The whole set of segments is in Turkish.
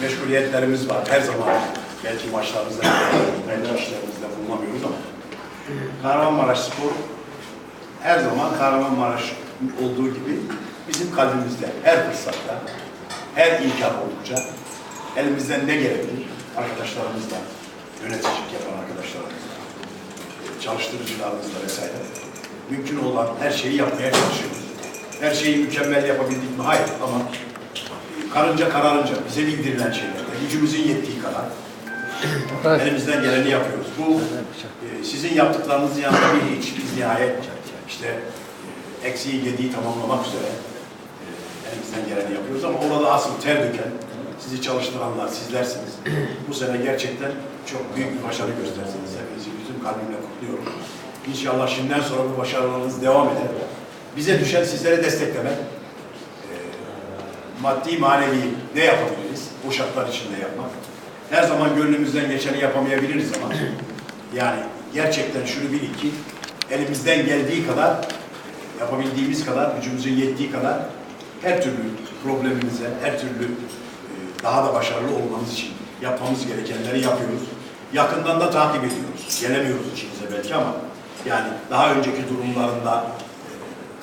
meşguliyetlerimiz var. Her zaman belki maçlarımızda, belki işlerimizde bulunamıyoruz ama Kahramanmaraş Spor her zaman Kahramanmaraş olduğu gibi bizim kalbimizde her fırsatta, her imkan oldukça elimizden ne gelebilir arkadaşlarımızla, yöneticilik yapan arkadaşlarımızla, çalıştırıcılarımızla vesaire mümkün olan her şeyi yapmaya çalışıyoruz. Her şeyi mükemmel yapabildik mi? Hayır ama karınca kararınca bize bildirilen şeylerde gücümüzün yettiği kadar elimizden geleni yapıyoruz. Bu e, sizin yaptıklarınızın yanında bir hiç. Biz nihayet işte e, eksiği yediği tamamlamak üzere e, elimizden geleni yapıyoruz ama orada asıl ter döken sizi çalıştıranlar sizlersiniz. Bu sene gerçekten çok büyük bir başarı göstersiniz. Hepinizi bütün kalbimle kutluyorum. İnşallah şimdiden sonra bu başarılarınız devam eder. Bize düşen sizlere desteklemek. Maddi manevi ne yapabiliriz? Bu şartlar içinde yapmak. Her zaman gönlümüzden geçeni yapamayabiliriz ama yani gerçekten şunu bilin ki elimizden geldiği kadar yapabildiğimiz kadar, gücümüzün yettiği kadar her türlü problemimize, her türlü e, daha da başarılı olmamız için yapmamız gerekenleri yapıyoruz. Yakından da takip ediyoruz. Gelemiyoruz içimize belki ama yani daha önceki durumlarında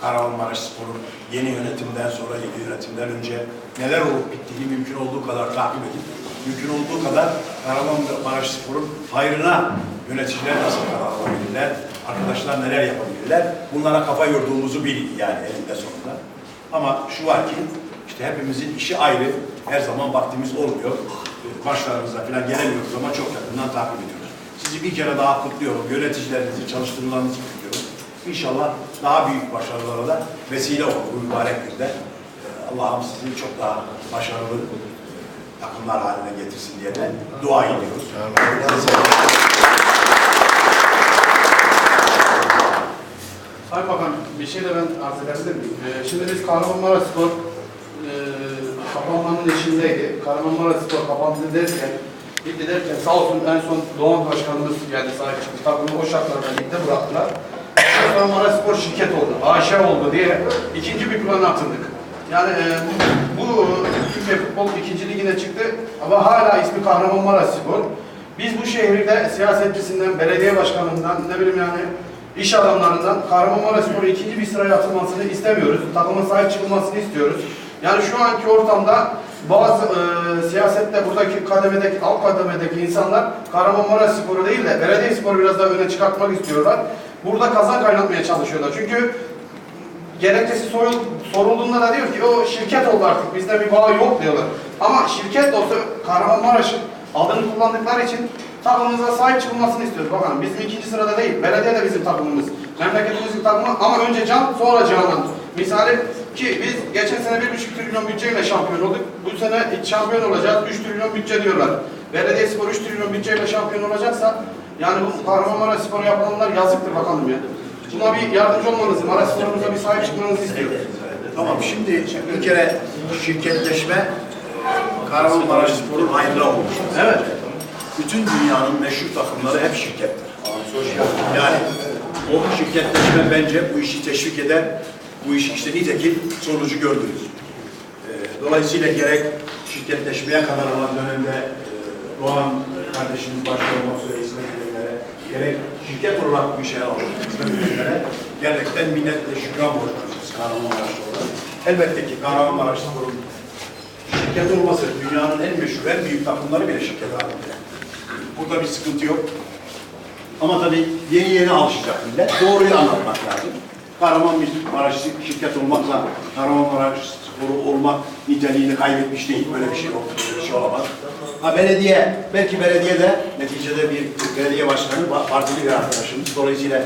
Kahramanmaraş Spor'un yeni yönetimden sonra yeni yönetimden önce neler olup bittiğini mümkün olduğu kadar takip edip mümkün olduğu kadar Kahramanmaraş Spor'un hayrına yöneticiler nasıl karar alabilirler, arkadaşlar neler yapabilirler bunlara kafa yorduğumuzu bilin yani elinde sonunda. Ama şu var ki işte hepimizin işi ayrı, her zaman vaktimiz olmuyor. Maçlarımıza falan gelemiyoruz ama çok yakından takip ediyoruz. Sizi bir kere daha kutluyorum, yöneticilerinizi, çalıştırılarınızı kutluyorum. İnşallah daha büyük başarılara da vesile olur bu mübarek günde. Ee, Allah'ım sizi çok daha başarılı takımlar haline getirsin diye de dua ediyoruz. Sayın Bakan, bir şey de ben arz edebilir miyim? Ee, şimdi biz Kahramanmaraş Spor e, kapanmanın eşindeydi. Kahramanmaraş Spor kapandı derken, bitti derken sağ olsun en son Doğan Başkanımız geldi sahip çıktı. Takımı o şartlarda ligde bıraktılar. Kahramanmaraş Spor şirket oldu, AŞ oldu diye ikinci bir plana atıldık. Yani e, bu, bu Türkiye Futbol ikinci ligine çıktı ama hala ismi Kahramanmaraş Spor. Biz bu şehirde siyasetçisinden, belediye başkanından, ne bileyim yani iş adamlarından Kahramanmaraş Spor'u ikinci bir sıraya atılmasını istemiyoruz. Takımın sahip çıkılmasını istiyoruz. Yani şu anki ortamda bazı e, siyasette buradaki kademedeki, alt kademedeki insanlar Kahramanmaraş Spor'u değil de belediye sporu biraz daha öne çıkartmak istiyorlar. Burada kazan kaynatmaya çalışıyorlar. Çünkü gerekçesi sorul- sorulduğunda da diyor ki o şirket oldu artık bizde bir bağ yok diyorlar. Ama şirket de olsa Kahramanmaraş'ın adını kullandıkları için takımımıza sahip çıkılmasını istiyoruz. Bakın bizim ikinci sırada değil, belediye de bizim takımımız. Memleketimizin takımı ama önce can sonra canan. Misali ki biz geçen sene bir buçuk trilyon bütçeyle şampiyon olduk. Bu sene şampiyon olacağız. 3 trilyon bütçe diyorlar. Belediye spor 3 trilyon bütçeyle şampiyon olacaksa yani bu Kahramanmaraş sporu yapılanlar yazıktır bakalım ya. Buna bir yardımcı olmanızı, Maraş sporumuza bir sahip çıkmanızı istiyoruz. Tamam şimdi bir kere şirketleşme Kahramanmaraş Spor'un hayrına olmuş. Evet. Bütün dünyanın meşhur takımları hep şirkettir. Yani o şirketleşme bence bu işi teşvik eder. Bu işi işte nitekim sonucu gördünüz. Ee, Dolayısıyla gerek şirketleşmeye kadar olan dönemde e, Doğan kardeşimiz başta olmak üzere hizmet edenlere, gerek şirket olarak bu işe almış hizmet edenlere gerçekten minnetle şükran borçluyuz Kahramanmaraş'ta olarak. Elbette ki Kahramanmaraş Spor'un şirket olması dünyanın en meşhur, en büyük takımları bile şirket halinde. Burada bir sıkıntı yok. Ama tabii yeni yeni alışacak millet. Doğruyu anlatmak lazım. Kahramanmaraş şirket olmakla Kahramanmaraş sporu olmak niteliğini kaybetmiş değil. Böyle bir şey yok. Bir şey olamaz. Ha belediye, belki belediye de neticede bir belediye başkanı ba- partili bir arkadaşımız. Dolayısıyla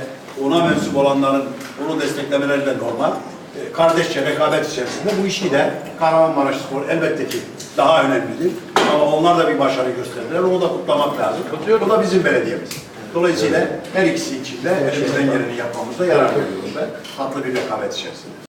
ona mensup olanların onu desteklemeleri de normal. E, Kardeşçe rekabet içerisinde bu işi de Kahramanmaraş Spor elbette ki daha önemlidir. Ama onlar da bir başarı gösterdiler. Onu da kutlamak lazım. Bu da bizim belediyemiz. Dolayısıyla her ikisi için de elimizden geleni yapmamızda yarar görüyorum ben. Tatlı bir rekabet içerisinde.